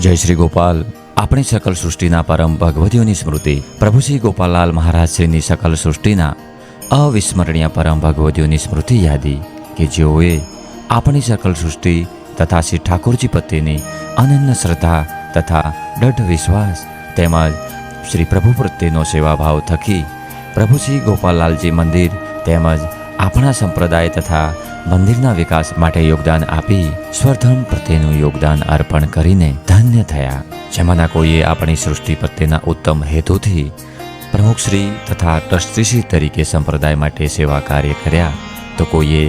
જય શ્રી ગોપાલ. આપણી સકલ સૃષ્ટિના પરમ ભગવતીઓની સ્મૃતિ પ્રભુ શ્રી ગોપાલલાલ મહારાજ શ્રીની સકલ સૃષ્ટિના અવિસ્મરણીય પરમ ભગવતીઓની સ્મૃતિ યાદી કે જેઓએ આપણી સકલ સૃષ્ટિ તથા શ્રી ઠાકોરજી પ્રત્યેની અનન્ય શ્રદ્ધા તથા દઢ વિશ્વાસ તેમજ શ્રી પ્રભુ પ્રત્યેનો સેવાભાવ થકી પ્રભુ શ્રી ગોપાલલાલજી મંદિર તેમજ આપણા સંપ્રદાય તથા મંદિરના વિકાસ માટે યોગદાન આપી સ્વધર્મ પ્રત્યેનું યોગદાન અર્પણ કરીને ધન્ય થયા. જેમાંના કોઈએ આપણી સૃષ્ટિ પ્રત્યેના ઉત્તમ હેતુથી પ્રમુખશ્રી તથા ટ્રસ્ટીશ્રી તરીકે સંપ્રદાય માટે સેવા કાર્ય કર્યા. તો કોઈએ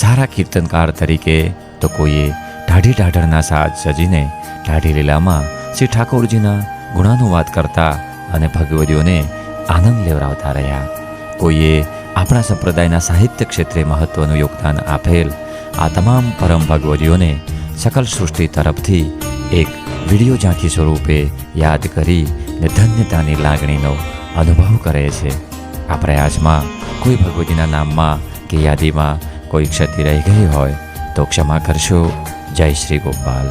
સારા કીર્તનકાર તરીકે, તો કોઈએ ઢાઢી ઢાઢરના સાજ સજીને ઢાઢી લીલામાં શ્રી ઠાકોરજીના ગુણાનુવાદ કરતા અને ભગવદીઓને આનંદ લેવડાવતા રહ્યા. કોઈએ આપણા સંપ્રદાયના સાહિત્ય ક્ષેત્રે મહત્વનું યોગદાન આપેલ આ તમામ પરમ ભગવદીઓને સકલ સૃષ્ટિ તરફથી એક વીડિયો ઝાંખી સ્વરૂપે યાદ કરી ને ધન્યતાની લાગણીનો અનુભવ કરે છે. આ પ્રયાસમાં કોઈ ભગવતીના નામમાં કે યાદીમાં કોઈ ક્ષતિ રહી ગઈ હોય તો ક્ષમા કરશો. જય શ્રી ગોપાલ.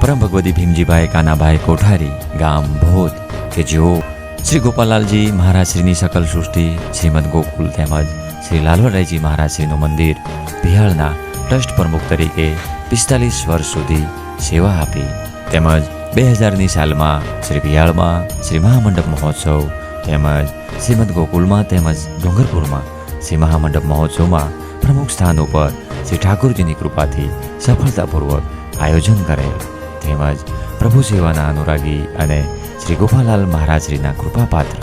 પરમ ભગવતી ભીમજીભાઈ કાનાભાઈ કોઠારી ગામ ભોત કે જેઓ શ્રી ગોપાલાલજી મહારાજશ્રીની સકલ સૃષ્ટિ, શ્રીમદ ગોકુલ તેમજ શ્રી લાલવરાયજી મહારાજશ્રીનું મંદિર બિહાળના ટ્રસ્ટ પ્રમુખ તરીકે પિસ્તાલીસ વર્ષ સુધી સેવા આપી. તેમજ બે હજારની સાલમાં શ્રી બિહાળમાં શ્રી મહામંડપ મહોત્સવ તેમજ શ્રીમદ ગોકુલમાં તેમજ ડુંગરપુરમાં શ્રી મહામંડપ મહોત્સવમાં પ્રમુખ સ્થાન ઉપર શ્રી ઠાકોરજીની કૃપાથી સફળતાપૂર્વક આયોજન કરેલ. તેમજ પ્રભુ સેવાના અનુરાગી અને શ્રી ગોપાલાલ મહારાજશ્રીના કૃપાપાત્ર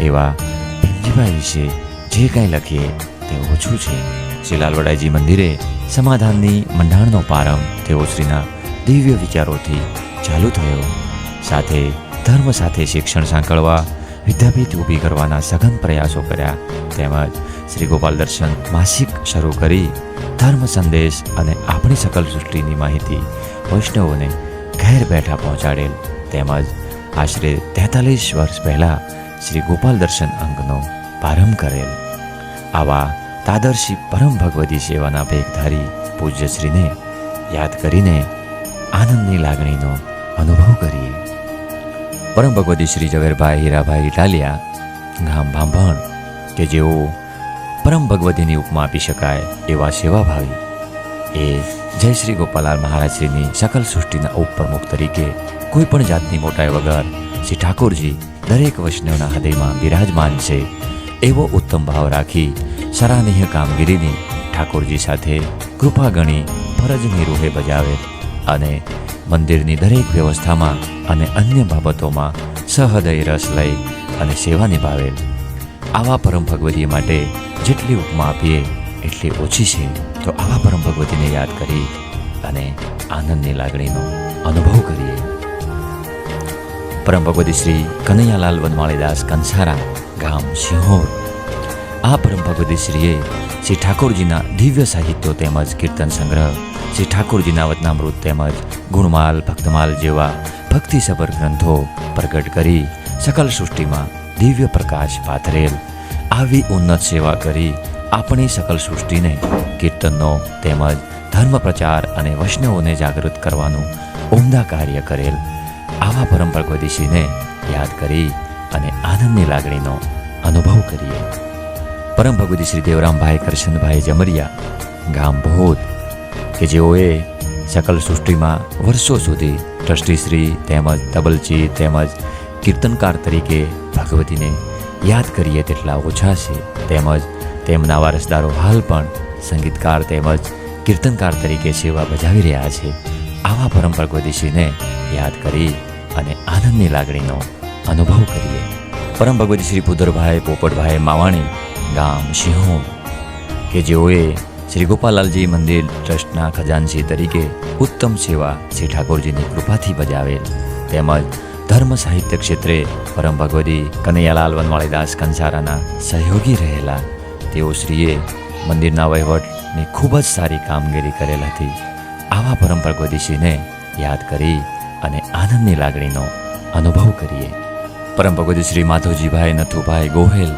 એવા ભીમજીભાઈ વિશે જે કાંઈ લખીએ તે ઓછું છે. શ્રી લાલવડાઈજી મંદિરે સમાધાનની મંડાણનો પ્રારંભ તેઓ શ્રીના દિવ્ય વિચારોથી ચાલુ થયો. સાથે ધર્મ સાથે શિક્ષણ સાંકળવા, વિદ્યાપીઠ ઊભી કરવાના સઘન પ્રયાસો કર્યા. તેમજ શ્રી ગોપાલ દર્શન માસિક શરૂ કરી ધર્મ સંદેશ અને આપણી સકલ સૃષ્ટિની માહિતી વૈષ્ણવોને ઘેર બેઠા પહોંચાડેલ. તેમજ આશરે તેતાલીસ વર્ષ પહેલાં શ્રી ગોપાલ દર્શન અંગનો પ્રારંભ કરેલ. આવા તાદર્શી પરમ ભગવતી સેવાના ભેગધારી પૂજ્યશ્રીને યાદ કરીને આનંદની લાગણીનો અનુભવ કરીએ. પરમ ભગવતી શ્રી ઝવેરભાઈ હીરાભાઈ ઇટાલિયા ગામ ભાંભણ, કે જેઓ પરમ ભગવતીની ઉપમા આપી શકાય એવા સેવાભાવી એ જય શ્રી ગોપાલાલ મહારાજશ્રીની સકલ સૃષ્ટિના ઉપપ્રમુખ તરીકે કોઈ પણ જાતની મોટાઈ વગર શ્રી ઠાકોરજી દરેક વૈષ્ણવના હૃદયમાં બિરાજમાન છે, એવો ઉત્તમ ભાવ રાખી સરાહનીય કામગીરીની ઠાકોરજી સાથે કૃપા ગણી ફરજની રૂહે બજાવે અને મંદિરની દરેક વ્યવસ્થામાં અને અન્ય બાબતોમાં સહૃદય રસ લઈ અને સેવા નિભાવેલ આવા પરમ ભગવતી માટે જેટલી ઉપમા આપીએ એટલી ઓછી છે. તો આવા પરમ ભગવતીને યાદ કરી અને આનંદની લાગણીનો અનુભવ કરીએ. પરમ ભગવતી શ્રી કનૈયાલાલ વનમાળીદાસ કંસારા ગામ સિંહોર આ પરમ ભગવતી શ્રીએ શ્રી ઠાકોરજીના દિવ્ય સાહિત્યો તેમજ કીર્તન સંગ્રહ, શ્રી ઠાકોરજીના વચનામૃત તેમજ ગુણમાલ, ભક્તમાલ જેવા ભક્તિસભર ગ્રંથો પ્રગટ કરી સકલ સૃષ્ટિમાં દિવ્ય પ્રકાશ પાથરેલ. આવી ઉન્નત સેવા કરી આપણી સકલ સૃષ્ટિને કીર્તનનો તેમજ ધર્મ પ્રચાર અને વૈષ્ણવોને જાગૃત કરવાનું ઉમદા કાર્ય કરેલ આવા પરમ ભગવતીશ્રીને યાદ કરી અને આનંદની લાગણીનો અનુભવ કરીએ. પરમ ભગવતી શ્રી દેવરામભાઈ કરશનભાઈ જમરિયા ગામ ભોત કે જેઓએ સકલ સૃષ્ટિમાં વર્ષો સુધી ટ્રસ્ટીશ્રી તેમજ તબલચી તેમજ કીર્તનકાર તરીકે ભગવતીને યાદ કરીએ તેટલા ઓછા છે. તેમજ તેમના વારસદારો હાલ પણ સંગીતકાર તેમજ કીર્તનકાર તરીકે સેવા બજાવી રહ્યા છે. આવા પરમ ભગવતીશ્રીને યાદ કરી અને આનંદની લાગણીનો અનુભવ કરીએ. પરમ ભગવતી શ્રી પુદરભાઈ પોપટભાઈ માવાણી, ગામ સિંહો કે જેઓએ શ્રી ગોપાલાલજી મંદિર ટ્રસ્ટના ખજાનસી તરીકે ઉત્તમ સેવા શ્રી ઠાકોરજીની કૃપાથી બજાવેલ. તેમજ ધર્મ સાહિત્ય ક્ષેત્રે પરમ ભગવતી કનૈયાલાલ વનવાળીદાસ કંસારાના સહયોગી રહેલા તેઓ શ્રીએ મંદિરના વહીવટની ખૂબ જ સારી કામગીરી કરેલ હતી. આવા પરમ ભગવતીશ્રીને યાદ કરી અને આનંદની લાગણીનો અનુભવ કરીએ. પરમ ભગવતી શ્રી માધવજીભાઈ નથુભાઈ ગોહેલ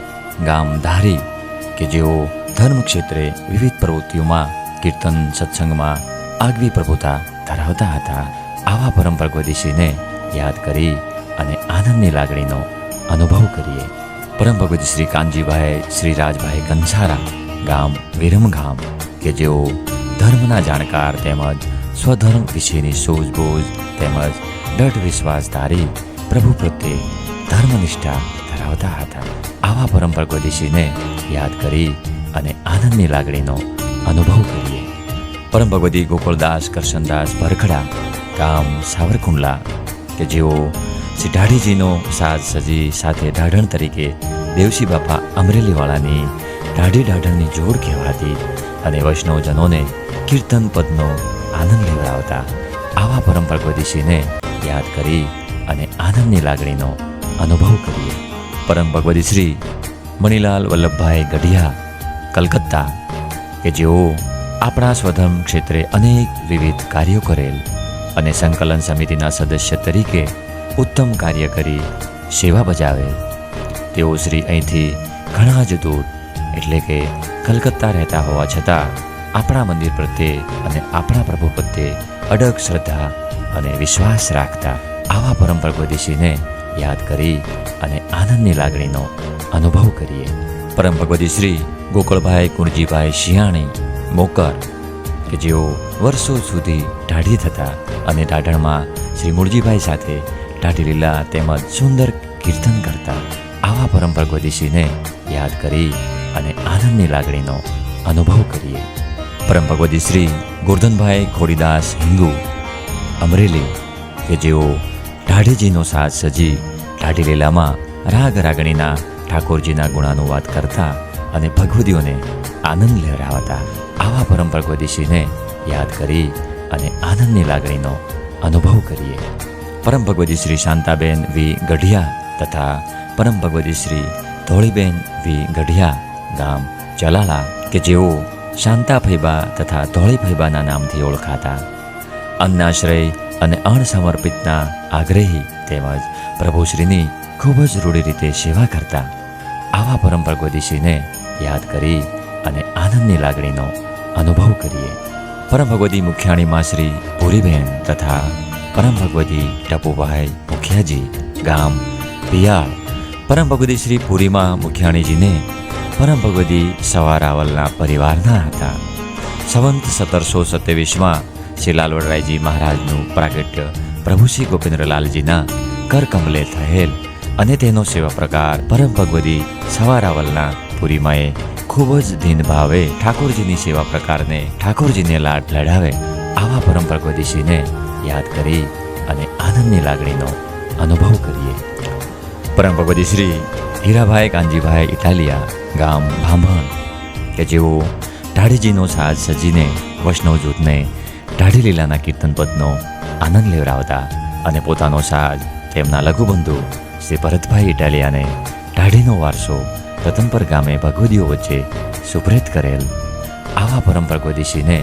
ગામ ધારી કે જેઓ ધર્મ ક્ષેત્રે વિવિધ પ્રવૃત્તિઓમાં કીર્તન સત્સંગમાં આગવી પ્રભુતા ધરાવતા હતા, આવા પરમ ભગવતીશ્રીને યાદ કરી અને આનંદની લાગણીનો અનુભવ કરીએ. પરમ ભગવતી શ્રી કાનજીભાઈ, શ્રી રાજભાઈ કંસારા ગામ વિરમગામ કે જેઓ ધર્મના જાણકાર તેમજ સ્વધર્મ વિશેની સૂઝબૂઝ તેમજ દઢ વિશ્વાસ ધારી પ્રભુ પ્રત્યે ધર્મનિષ્ઠા ધરાવતા હતા. આવા પરમ ભગવતીશ્રીને યાદ કરી અને આનંદની લાગણીનો અનુભવ કરીએ. પરમ ભગવતી ગોકુળદાસ કરશનદાસ ભરખડા ગામ સાવરકુંડલા, કે જેઓ શ્રી ઢાઢીજીનો સાજ સજી સાથે ઢાઢણ તરીકે દેવસી બાપા અમરેલીવાળાની ઢાઢી ઢાઢણની જોડ કહેવાતી અને વૈષ્ણવજનોને કીર્તન પદનો આનંદ લેવડાવતા આવા પરંપરાગત ભગવતીશ્રીને યાદ કરી અને આનંદની લાગણીનો અનુભવ કરીએ. પરમ ભગવતી શ્રી મણિલાલ વલ્લભભાઈ ગઢિયા, કલકત્તા, કે જેઓ આપણા સ્વધર્મ ક્ષેત્રે અનેક વિવિધ કાર્યો કરેલ અને સંકલન સમિતિના સદસ્ય તરીકે ઉત્તમ કાર્ય કરી સેવા બજાવે. તેઓ શ્રી અહીંથી ઘણા જ દૂર, એટલે કે કલકત્તા રહેતા હોવા છતાં આપણા મંદિર પ્રત્યે અને આપણા પ્રભુ પ્રત્યે અડગ શ્રદ્ધા અને વિશ્વાસ રાખતા આવા પરમ ભગવદીશીને યાદ કરી અને આનંદની લાગણીનો અનુભવ કરીએ. પરમ ભગવતી શ્રી ગોકળભાઈ કુણજીભાઈ શિયાણી, મોકર, કે જેઓ વર્ષો સુધી ઢાઢી થતા અને ઢાઢણમાં શ્રી મુળજીભાઈ સાથે ઢાઢી લીલા તેમજ સુંદર કીર્તન કરતા આવા પરમ ભગવતીશ્રીને યાદ કરી અને આનંદની લાગણીનો અનુભવ કરીએ. પરમ ભગવતી શ્રી ગોરધનભાઈ ખોડીદાસ હિંગુ અમરેલી, કે જેઓ ઢાઢીજીનો સાથ સજી ઢાઢી લીલામાં રાગ રાગણીના ઠાકોરજીના ગુણાનુવાદ કરતા અને ભગવતીઓને આનંદ લહેરાવતા આવા પરમ ભગવતીશ્રીને યાદ કરી અને આનંદની લાગણીનો અનુભવ કરીએ. પરમ ભગવતી શ્રી શાંતાબેન વી ગઢિયા તથા પરમ ભગવતી શ્રી ધોળીબેન વી ગઢિયા ગામ ચલાલા કે જેઓ શાંતા ફૈબા તથા ધોળી ફૈબાના નામથી ઓળખાતા. અન્નાશ્રય અને અણસમર્પિતના આગ્રહી તેમજ પ્રભુશ્રીની ખૂબ જ રૂઢી રીતે સેવા કરતા આવા પરમ ભગવતીશ્રીને યાદ કરી અને આનંદની લાગણીનો અનુભવ કરીએ. પરમ ભગવતી મુખ્યાણીમાં શ્રી ભૂરીબેન તથા પરમ ભગવતી ટપુભાઈ મુખિયાજી, ગામ પિયાળ. પરમ ભગવતી શ્રી પુરીમાં મુખ્યાણીજીને પરમ ભગવતી સવારાવલના પરિવારના હતા. સંવંત સત્તરસો સત્યાવીસમાં શ્રી લાલવડરાયજી મહારાજનું પ્રાગટ્ય પ્રભુ શ્રી ગોપેન્દ્રલાલજીના કરકમલે થયેલ અને તેનો સેવા પ્રકાર પરમ ભગવતી સવારાવલના પુરીમાએ ખૂબ જ ધીન ભાવે ઠાકોરજીની સેવા પ્રકારને ઠાકોરજીને લાડ લડાવે આવા પરમ ભગવતીશ્રીને યાદ કરી અને આનંદની લાગણીનો અનુભવ કરીએ. પરમ શ્રી હીરાભાઈ કાનજીભાઈ ઇટાલિયા ગામ ભાંભણ, કે જેઓ ઢાઢીજીનો સાજ સજીને વૈષ્ણવ જૂથને ઢાઢી લીલાના કીર્તન પદનો આનંદ લેવડાવતા અને પોતાનો સાજ તેમના લઘુબંધુ શ્રી ભરતભાઈ ઇટાલિયાને ઢાઢીનો વારસો રતનપર ગામે ભગવદીઓ વચ્ચે સુપ્રેત કરેલ આવા પરમ ભગવદીશીને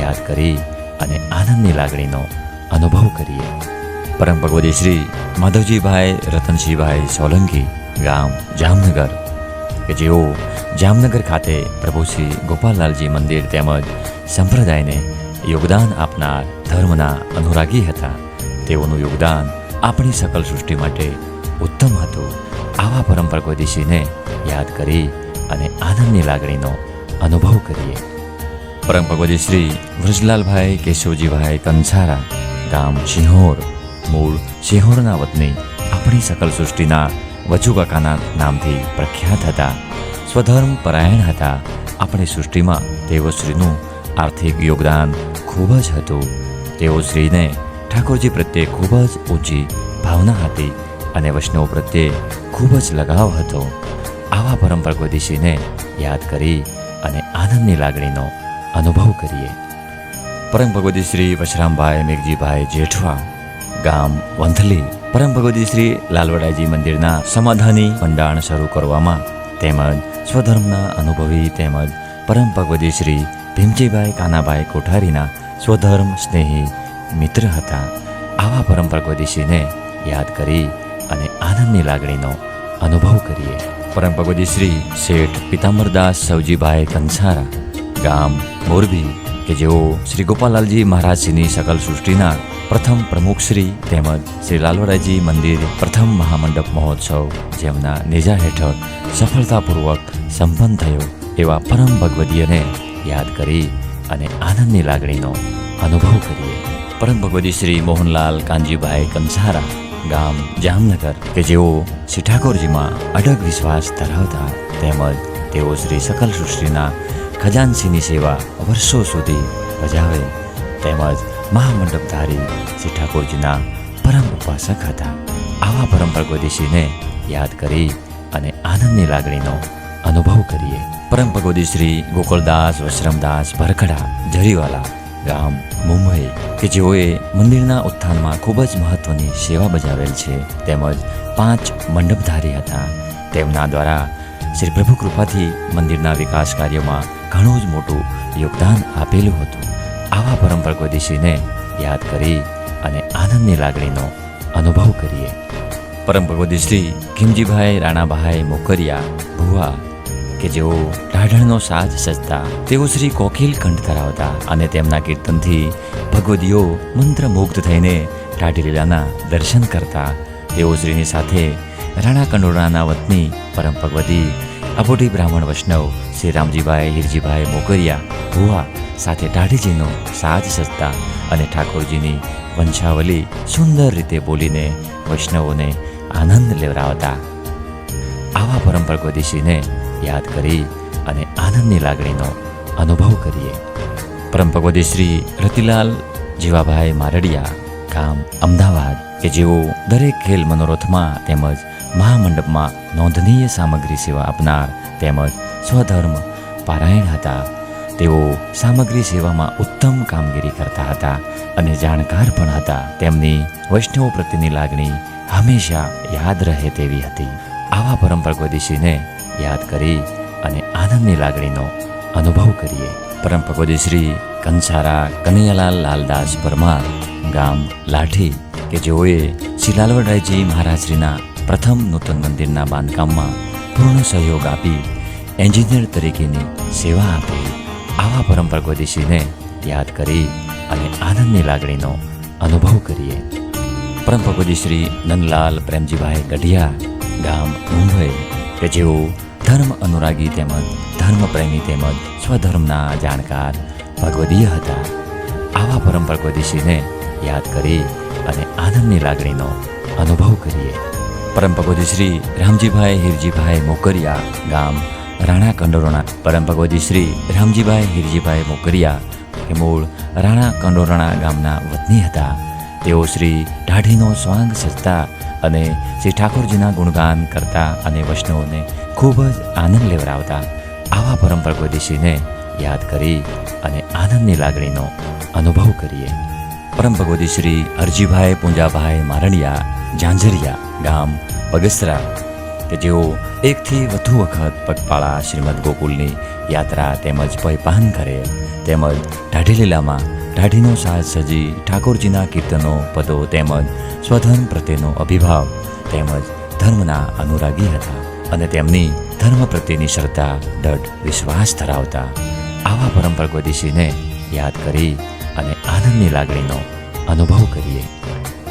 યાદ કરી અને આનંદની લાગણીનો અનુભવ કરીએ. પરમ ભગવતી શ્રી માધવજીભાઈ રતનસિંહભાઈ સોલંકી ગામ, જામનગર, કે જેઓ જામનગર ખાતે પ્રભુ શ્રી ગોપાલલાલજી મંદિર તેમજ સંપ્રદાયને યોગદાન આપનાર ધર્મના અનુરાગી હતા. તેઓનું યોગદાન આપણી સકલ સૃષ્ટિ માટે ઉત્તમ હતું. આવા પરમ ભગવતીશ્રીને યાદ કરી અને આનંદની લાગણીનો અનુભવ કરીએ. પરમ ભગવતી શ્રી વ્રજલાલભાઈ, કેશવજીભાઈ કંસારા ગામ સિંહોર મૂળ સિંહોરના વતની આપણી સકલ સૃષ્ટિના વજુકાકાના નામથી પ્રખ્યાત હતા. સ્વધર્મ પરાયણ હતા. આપણી સૃષ્ટિમાં દેવશ્રીનું આર્થિક યોગદાન ખૂબ જ હતું. તેઓ શ્રીને ઠાકોરજી પ્રત્યે ખૂબ જ ઊંચી ભાવના હતી અને વૈષ્ણવ પ્રત્યે ખૂબ જ લગાવ હતો. આવા પરમ ભગવતીશ્રીને યાદ કરી અને આનંદની લાગણીનો અનુભવ કરીએ. પરમ ભગવતી શ્રી વશરામભાઈ, મેઘજીભાઈ જેઠવા, ગામ વંથલી. પરમ ભગવતી શ્રી લાલવડાજી મંદિરના સમાધાની મંડાણ શરૂ કરવામાં તેમજ સ્વધર્મના અનુભવી તેમજ પરમ ભગવતી શ્રી ભીમજીભાઈ કાનાભાઈ કોઠારીના સ્વધર્મ સ્નેહી મિત્ર હતા. આવા પરમ ભગવતીશ્રીને યાદ કરી અને આનંદની લાગણીનો અનુભવ કરીએ. પરમ ભગવતી શ્રી શેઠ પિતાંબરદાસ સવજીભાઈ કંસારા, ગામ મોરબી. કે જેઓ શ્રી ગોપાલાલજી મહારાજજીની સકલ સૃષ્ટિના પ્રથમ પ્રમુખ શ્રી તેમજ શ્રી લાલવડાજી મંદિર પ્રથમ મહામંડપ મહોત્સવ જેમના નેજા હેઠળ સફળતાપૂર્વક સંપન્ન થયો એવા પરમ ભગવદીયને યાદ કરી અને આનંદની લાગણીનો અનુભવ કરીએ. પરમ ભગવદી શ્રી મોહનલાલ કાનજીભાઈ કંસારા ગામ જામનગર કે જેઓ શ્રી ઠાકોરજીમાં અડગ વિશ્વાસ ધરાવતા તેમજ તેઓ શ્રી સકલ સૃષ્ટિના ખજાનસીની સેવા વર્ષો સુધી બજાવે. તેમજ મહામંડપધારી શ્રી ઠાકોરજીના પરમ ઉપાસક હતા. આવા પરમ ભગવદીશ્રીને યાદ કરી અને આનંદની લાગણીનો અનુભવ કરીએ. પરમ ભગવદી શ્રી ગોકુળદાસ, વશ્રમદાસ, ભરખડા, જરીવાલા ગામ, મુંબઈ, કે જેઓએ મંદિરના ઉત્થાનમાં ખૂબ જ મહત્વની સેવા બજાવેલ છે. તેમજ પાંચ મંડપધારી હતા. તેમના દ્વારા શ્રી પ્રભુ કૃપાથી મંદિરના વિકાસ કાર્યમાં ઘણું જ મોટું યોગદાન આપેલું હતું. આવા પરમ ભગવદીશ્રીને યાદ કરી અને આનંદની લાગણીનો અનુભવ કરીએ. પરમ ભગવદી શ્રી ખીમજીભાઈ રાણાભાઈ, મોકરિયા, ભુવા કે જેઓ ઢાઢણનો સાજ સજતા, તેઓ શ્રી કોકિલ કંઠ ધરાવતા અને તેમના કીર્તનથી ભગવદીઓ મંત્રમુગ્ધ થઈને ટાઢી લીલાના દર્શન કરતા, તેઓ શ્રીની સાથે રાણા કંડોરાના વતની પરમ ભગવતી અબોટી બ્રાહ્મણ વૈષ્ણવ શ્રી રામજીભાઈ, હિરજીભાઈ મોકરિયા, ભુવા સાથે દાઢીજીનો સાજ સજતા અને ઠાકોરજીની વંશાવલી સુંદર રીતે બોલીને વૈષ્ણવોને આનંદ લેવરાવતા આવા પરમ ભગવતીશ્રીને યાદ કરી અને આનંદની લાગણીનો અનુભવ કરીએ. પરમ શ્રી રતિલાલ, જીવાભાઈ મારડિયા, ગામ અમદાવાદ કે જેઓ દરેક ખેલ મનોરથમાં તેમજ મહામંડપમાં નોંધનીય સામગ્રી સેવા આપનાર તેમજ સ્વધર્મ પારાયણ હતા. તેઓ સામગ્રી સેવામાં ઉત્તમ કામગીરી કરતા હતા અને જાણકાર પણ હતા. તેમની વૈષ્ણવ પ્રત્યેની લાગણી હંમેશા યાદ રહે તેવી હતી. આવા પરમ ભગવતીશ્રીને યાદ કરી અને આનંદની લાગણીનો અનુભવ કરીએ. પરમ શ્રી કંસારા કનૈયાલાલ લાલદાસ પરમાર ગામ લાઠી કે જેઓએ શ્રી લાલવડરાયજી મહારાજશ્રીના પ્રથમ નૂતન મંદિરના બાંધકામમાં પૂર્ણ સહયોગ આપી એન્જિનિયર તરીકેની સેવા આપી આવા પરમ ભગવતીશ્રીને યાદ કરી અને આનંદની લાગણીનો અનુભવ કરીએ. પરમ શ્રી નંદલાલ પ્રેમજીભાઈ ગઢિયા ગામ મુંબઈ કે જેઓ ધર્મ અનુરાગી તેમજ ધર્મપ્રેમી તેમજ સ્વધર્મના જાણકાર ભગવદીય હતા. આવા પરમ ભગવતીશ્રીને યાદ કરી અને આનંદની લાગણીનો અનુભવ કરીએ. પરમ ભગવતી શ્રી રામજીભાઈ હિરજીભાઈ મોકરિયા ગામ રાણા કંડોરણા. પરમ ભગવતી શ્રી રામજીભાઈ હિરજીભાઈ મોકરિયા એ મૂળ રાણા કંડોરણા ગામના વતની હતા. તેઓ શ્રી ઢાઢીનો સ્વાંગ સજતા અને શ્રી ઠાકોરજીના ગુણગાન કરતા અને વૈષ્ણવોને ખૂબ જ આનંદ લેવડાવતા આવા પરમ ભગવતીશ્રીને યાદ કરી અને આનંદની લાગણીનો અનુભવ કરીએ. પરમ ભગવતી શ્રી હરજીભાઈ પૂંજાભાઈ મારણિયા, ઝાંઝરિયા ગામ બગસરા કે જેઓ એકથી વધુ વખત પગપાળા શ્રીમદ ગોકુલની યાત્રા તેમજ પયપાન કરે, તેમજ ઢાઢીલીલામાં ઢાઢીનો સાજ સજી ઠાકોરજીના કીર્તનો, પદો તેમજ સ્વધર્મ પ્રત્યેનો અભિભાવ તેમજ ધર્મના અનુરાગી હતા અને તેમની ધર્મ પ્રત્યેની શ્રદ્ધા, દઢ, વિશ્વાસ ધરાવતા આવા પરમ ભગવતીશ્રીને યાદ કરી અને આનંદની લાગણીનો અનુભવ કરીએ.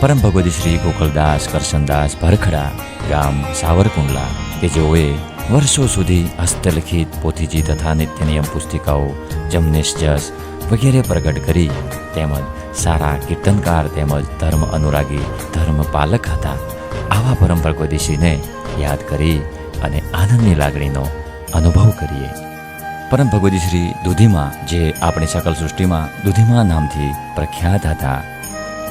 પરમ ભગવતી શ્રી ગોકુલદાસ, કરશનદાસ, ભરખડા, ગામ, સાવરકુંડલા કે જેઓએ વર્ષો સુધી હસ્તલિખિત પોથીજી તથા નિત્ય નિયમ પુસ્તિકાઓ, જમનેશ જસ વગેરે પ્રગટ કરી તેમજ સારા કીર્તનકાર તેમજ ધર્મ અનુરાગી ધર્મ પાલક હતા. આવા પરમ ભગવતીશ્રીને યાદ કરી અને આનંદની લાગણીનો અનુભવ કરીએ. પરમ ભગવતી શ્રી દુધીમા, જે આપણી સકલ સૃષ્ટિમાં દુધીમા નામથી પ્રખ્યાત હતા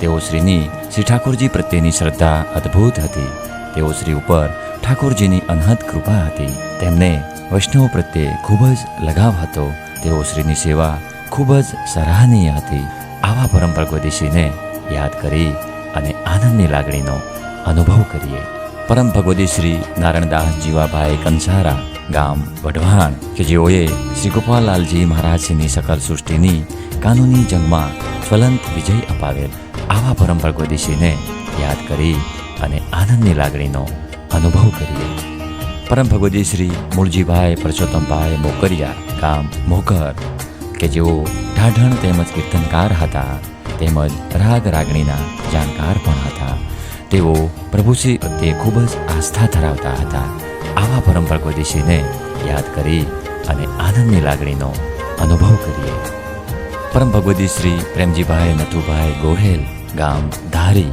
તેઓ શ્રીની, શ્રી ઠાકોરજી પ્રત્યેની શ્રદ્ધા અદ્ભુત હતી. તેઓ શ્રી ઉપર ઠાકોરજીની અનહદ કૃપા હતી. તેમને વૈષ્ણવ પ્રત્યે ખૂબ જ લગાવ હતો. તેઓ શ્રીની સેવા ખૂબ જ સરાહનીય હતી. આવા પરમ ભગવતીશ્રીને યાદ કરી અને આનંદની લાગણીનો અનુભવ કરીએ. પરમ ભગવતી શ્રી નારાયણદાસ જીવાભાઈ કંસારા, ગામ વઢવાણ, કે જેઓએ શ્રી ગોપાલાલજી મહારાજની સકલ સૃષ્ટિની કાનૂની જંગમાં જ્વલંત વિજય અપાવેલ આવા પરમ ભગવતીશ્રીને યાદ કરી અને આનંદની લાગણીનો અનુભવ કરીએ. પરમ ભગવતી શ્રી મૂળજીભાઈ પરસોત્તમભાઈ મોકરિયા, ગામ મોકર કે જેઓ ઢાઢણ તેમજ કીર્તનકાર હતા, તેમજ રાગ રાગણીના જાણકાર પણ હતા, તેઓ પ્રભુશ્રી પ્રત્યે ખૂબ જ આસ્થા ધરાવતા હતા. આવા પરમ ભગવતીશ્રીને યાદ કરી અને આનંદની લાગણીનો અનુભવ કરીએ. પરમ ભગવતી શ્રી પ્રેમજીભાઈ નથુભાઈ ગોહેલ ગામ ધારી,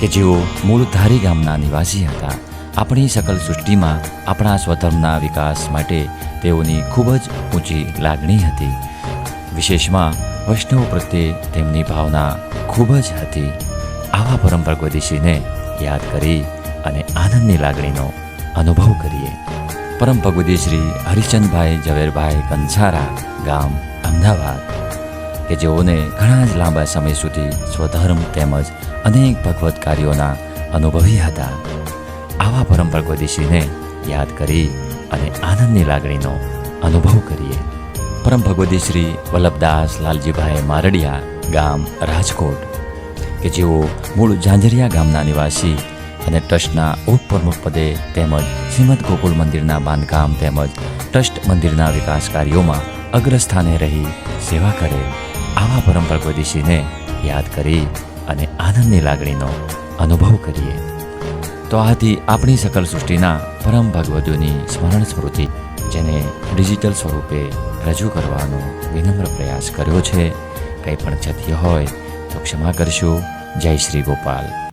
કે જેઓ મૂળ ધારી ગામના નિવાસી હતા, આપણી સકલ સૃષ્ટિમાં આપણા સ્વધર્મના વિકાસ માટે તેઓની ખૂબ જ ઊંચી લાગણી હતી. વિશેષમાં વૈષ્ણવ પ્રત્યે તેમની ભાવના ખૂબ જ હતી. આવા પરમ ભગવતીશ્રીને યાદ કરી અને આનંદની લાગણીનો અનુભવ કરીએ. પરમ ભગવતીશ્રી હરિચંદભાઈ ઝવેરભાઈ કંસારા ગામ અમદાવાદ. કે જેઓને ઘણા જ લાંબા સમય સુધી સ્વધર્મ તેમજ અનેક ભગવત કાર્યોના અનુભવી હતા. આવા પરમ ભગવતીશ્રીને યાદ કરી અને આનંદની લાગણીનો અનુભવ કરીએ. પરમ ભગવતી શ્રી વલ્લભદાસ લાલજીભાઈ મારડિયા ગામ રાજકોટ, કે જેઓ મૂળ ઝાંઝરિયા ગામના નિવાસી અને ટ્રસ્ટના ઉપપ્રમુખ પદે તેમજ શ્રીમદ ગોકુળ મંદિરના બાંધકામ તેમજ ટ્રસ્ટ મંદિરના વિકાસ કાર્યોમાં અગ્રસ્થાને રહી સેવા કરે. આવા પરમ ભગવતીશ્રીને યાદ કરી અને આનંદની લાગણીનો અનુભવ કરીએ. તો આથી આપણી સકલ સૃષ્ટિના પરમ ભગવતીઓની સ્મરણ સ્મૃતિ, જેને ડિજિટલ સ્વરૂપે રજૂ કરવાનો વિનમ્ર પ્રયાસ કર્યો છે, કંઈ પણ જતી હોય તો ક્ષમા કરશો. જય શ્રી ગોપાલ.